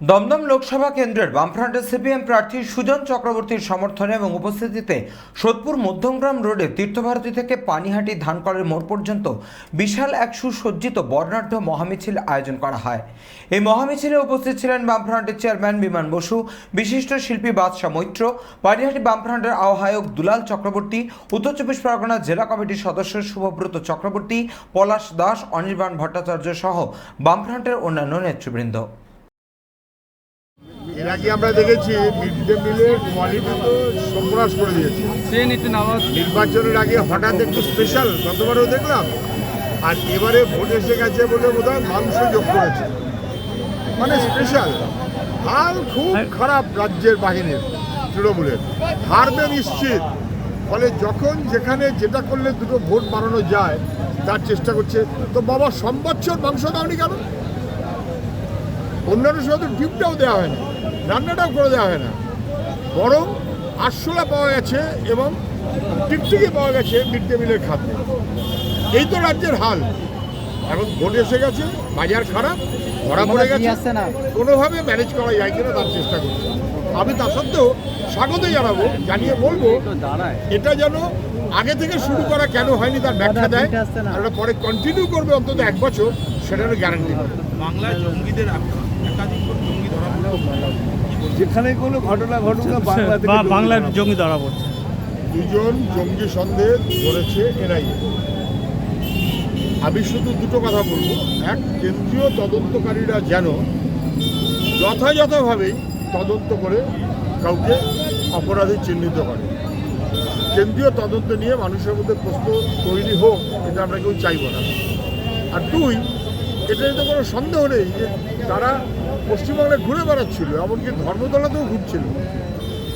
দমদম লোকসভা কেন্দ্রের বামফ্রন্টের সিপিএম প্রার্থী সুজন চক্রবর্তীর সমর্থনে এবং উপস্থিতিতে সোদপুর মধ্যমগ্রাম রোডে তীর্থভারতী থেকে পানিহাটি ধানকলের মোড় পর্যন্ত বিশাল এক সুসজ্জিত বর্ণাঢ্য মহামিছিল আয়োজন করা হয়। এই মহামিছিলে উপস্থিত ছিলেন বামফ্রন্টের চেয়ারম্যান বিমান বসু, বিশিষ্ট শিল্পী বাদশাহ মৈত্র, পানিহাটি বামফ্রন্টের আহ্বায়ক দুলাল চক্রবর্তী, উত্তর চব্বিশ পরগনা জেলা কমিটির সদস্য শুভব্রত চক্রবর্তী, পলাশ দাস, অনির্বাণ ভট্টাচার্য সহ বামফ্রন্টের অন্যান্য নেতৃবৃন্দ। এর আগে আমরা দেখেছি মিড ডে মিলের কোয়ালিটি তো সর্বনাশ করে দিয়েছে। নির্বাচনের আগে হঠাৎ একটু স্পেশাল গতবারও দেখলাম আর এবারে ভোট এসে গেছে বলে বোধ হয় মাংস যোগ করেছে। মানে স্পেশাল হাল খুব খারাপ রাজ্যের বাহিনীর তৃণমূলের। হারবে নিশ্চিত ফলে যখন যেখানে যেটা করলে দুটো ভোট বাড়ানো যায় তার চেষ্টা করছে। তো বাবা সম্বৎসর মাংস দাওনি কেন? অন্যান্য সময় তো ডিপটাও দেওয়া হয় না রান্নাটাও করে দেওয়া হয় না। বরং আরশোলা পাওয়া গেছে এবং টিকটিকি পাওয়া গেছে মিড ডে মিলের খাদ্যে। এই তো রাজ্যের হাল। এখন ভোট এসে গেছে বাজার খারাপ ধরা পড়ে গেছে। কোনোভাবে ম্যানেজ করা যায় কিনা তার চেষ্টা করছি। আমি তা সত্ত্বেও স্বাগত জানাব জানিয়ে বলব এটা যেন আগে থেকে শুরু করা কেন হয়নি তার ব্যাখ্যা দেয়। আর ওটা পরে কন্টিনিউ করবে অন্তত এক বছর সেটারও গ্যারান্টি বাংলায় জঙ্গিদের একাধিক যেখানে কোনো ঘটনা ঘটুক না বাংলা জঙ্গি বাংলার জঙ্গি ধরা পড়ছে। দুজন জঙ্গি সন্দেহ ধরেছে এনআইএ আমি শুধু দুটো কথা বলব। এক কেন্দ্রীয় তদন্তকারীরা যেন যথাযথভাবেই তদন্ত করে কাউকে অপরাধী চিহ্নিত করে। কেন্দ্রীয় তদন্ত নিয়ে মানুষের মধ্যে প্রশ্ন তৈরি হোক এটা আমরা কেউ চাইব না। আর দুই এটা তো কোনো সন্দেহ নেই যে তারা পশ্চিমবাংলায় ঘুরে বেড়াচ্ছিল, এমনকি ধর্মতলাতেও ঘুরছিল।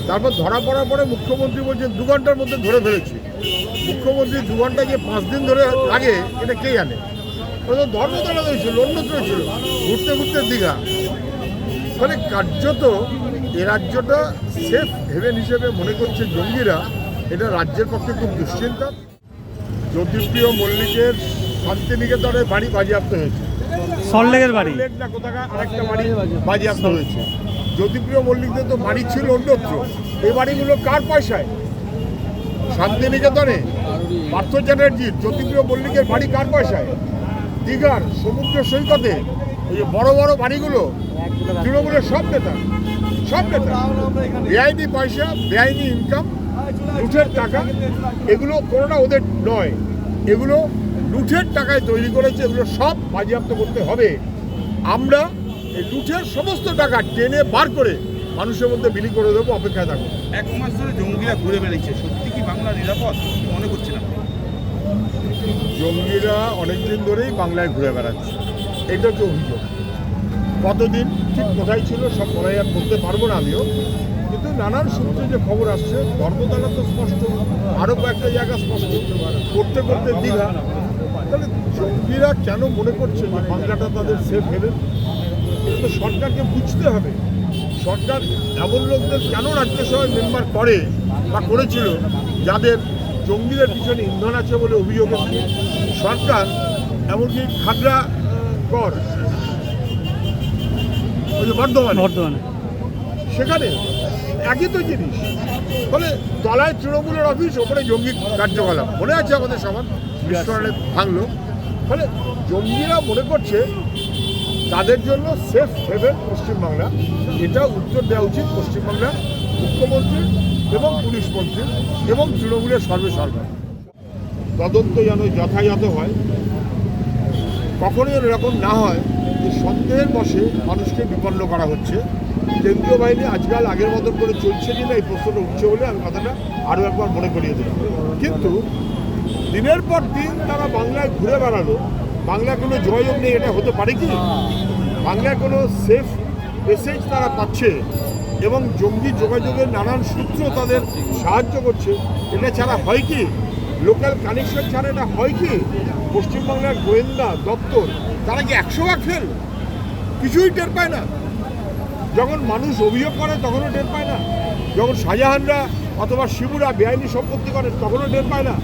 তারপর ধরা পড়ার পরে মুখ্যমন্ত্রী বলছেন, দু ঘণ্টার মধ্যে ধরে ফেলেছি। মুখ্যমন্ত্রী দু ঘণ্টা যে পাঁচ দিন ধরে লাগে এটা কে জানে? ও তো ধর্মতলাতেও ছিল, অন্যত্র ছিল, ঘুরতে ঘুরতে দীঘা। ফলে কার্যত এ রাজ্যটা সেফ হেভেন হিসেবে মনে করছে জঙ্গিরা, এটা রাজ্যের পক্ষে খুব দুশ্চিন্তা। জ্যোতিপ্রিয় মল্লিকের শান্তিনিকেতনের বাড়ি বাজেয়াপ্ত হয়েছে। সল্লেগের বাড়ি? আরেকটা বাড়ি বাজেয়াপ্ত হয়েছে। জ্যোতিপ্রিয় মল্লিকদের তো বাড়ি ছিল অন্যত্র। এই বাড়িগুলো কার পয়সায়? শান্তিনিকেতনে? পার্থ চ্যাটার্জির। জ্যোতিপ্রিয় মল্লিকের বাড়ি কার পয়সায়? দীঘার, সমুদ্র সৈকতে? ওই যে বড় বড় বাড়িগুলো? তৃণমূলের সব নেতা। সব নেতা। বেআইনি পয়সা, বেআইনি ইনকাম লুঠের টাকা। এগুলো কোনোটা ওদের নয়। এগুলো লুঠের টাকায় তৈরি করেছে এগুলো সব বাজেয়াপ্ত করতে হবে। আমরা এই লুঠের সমস্ত টাকা টেনে বার করে মানুষের মধ্যে বিলি করে দেবো অপেক্ষায় থাকব। এক মাস ধরে জঙ্গিরা ঘুরে বেড়েছে সত্যি কি বাংলা নিরাপদ? মনে করছেন আপনি? জঙ্গিরা অনেকদিন ধরেই বাংলায় ঘুরে বেড়াচ্ছে। এটা হচ্ছে অভিযোগ? কতদিন? ঠিক কোথায় ছিল? সব বলাই আর বলতে পারব না আমিও। কিন্তু নানান সূত্রে যে খবর আসছে ধর্মতলা তো স্পষ্ট। আরও কয়েকটা জায়গা স্পষ্ট। করতে করতে দীঘা তাহলে জঙ্গিরা কেন মনে করছে যে বাংলাটা তাদের সেফ হেভেন এটা তো সরকারকে বুঝতে হবে। সরকার এমন লোকদের কেন রাজ্যসভায় মেম্বার করে বা করেছিল যাদের জঙ্গিদের পিছনে ইন্ধন আছে বলে অভিযোগ এসেছে? সরকার এমনকি খাগড়া কর ওই যে বর্ধমানে। বর্ধমানে। সেখানে একই তো জিনিস। ফলে তলায় তৃণমূলের অফিস ওপরে জঙ্গি কার্যকলাপ। মনে আছে আমাদের সবার? বিস্ফোরণে ভাঙলো। ফলে জঙ্গিরা মনে করছে তাদের জন্য সেফ হেভেন পশ্চিমবাংলা। এটা উত্তর দেওয়া উচিত পশ্চিমবাংলার মুখ্যমন্ত্রী এবং পুলিশ মন্ত্রী এবং তৃণমূলের সর্বে সরকার তদন্ত যেন যথাযথ হয়। কখনোই এরকম না হয় যে সন্দেহের বসে মানুষকে বিপন্ন করা হচ্ছে। কেন্দ্রীয় বাহিনী আজকাল আগের মতন করে চলছে কিনা এই প্রশ্নটা উঠছে বলে আমি কথাটা আরও একবার মনে করিয়ে দিলাম। কিন্তু দিনের পর দিন তারা বাংলায় ঘুরে বেড়ালো। বাংলায় কোনো যোগাযোগ নেই, এটা হতে পারে কি? বাংলায় কোনো সেফ মেসেজ তারা পাচ্ছে এবং জঙ্গি যোগাযোগের নানান সূত্র তাদের সাহায্য করছে। এটা ছাড়া হয় কি? লোকাল কানেকশন ছাড়া এটা হয় কি? পশ্চিমবাংলার গোয়েন্দা দপ্তর, তারা কি একশো ভাগ ফেল কিছুই টের পায় না। যখন মানুষ অভিযোগ করে, তখনও টের পায় না। যখন শাহজাহানরা অথবা শিবুরা বেআইনি সম্পত্তি করে তখনও টের পায় না।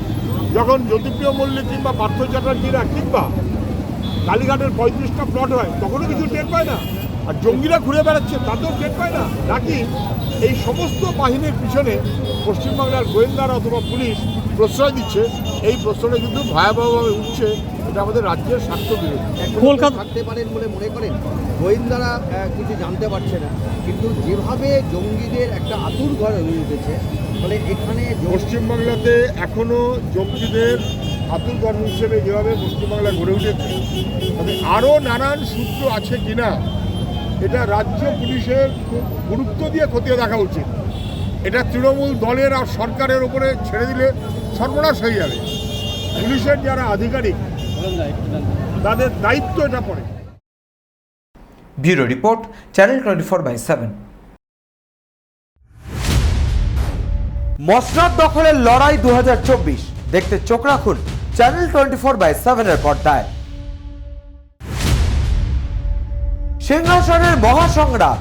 যখন জ্যোতিপ্রিয় মল্লিক কিংবা পার্থ চ্যাটার্জিরা কিংবা কালীঘাটের পঁয়ত্রিশটা প্লট হয়, তখনও কিছু টের পায় না। আর জঙ্গিরা ঘুরে বেড়াচ্ছে, তাতেও টের পায় না। নাকি এই সমস্ত বাহিনীর পিছনে পশ্চিমবাংলার গোয়েন্দারা অথবা পুলিশ প্রশ্রয় দিচ্ছে? এই প্রশ্রয়টা কিন্তু ভয়াবহভাবে উঠছে। এটা আমাদের রাজ্যের স্বার্থ বিরোধী কলকাতা থাকতে পারেন বলে মনে করেন গোয়েন্দারা কিছু জানতে পারছে না। কিন্তু যেভাবে জঙ্গিদের একটা আতুর ঘর হয়ে উঠেছে ফলে এখানে পশ্চিমবাংলাতে এখনও জঙ্গিদের আতুর গর্ভ হিসেবে যেভাবে পশ্চিমবাংলা গড়ে উঠেছে তবে আরও নানান সূত্র আছে কিনা এটা রাজ্য পুলিশের খুব গুরুত্ব দিয়ে খতিয়ে দেখা উচিত। এটা তৃণমূল দলের আর সরকারের উপরে ছেড়ে দিলে সর্বনাশ হয়ে যাবে। পুলিশের যারা আধিকারিক তাদের দায়িত্ব এটা পড়ে। Bureau report channel twenty four by seven. মসনাদ দখলের লড়াই দু হাজার চব্বিশ। দেখতে চোখ রাখুন চ্যানেল টোয়েন্টি ফোর বাই সেভেনের পর্দায়। সিংহাসনের মহাসংগ্রাম।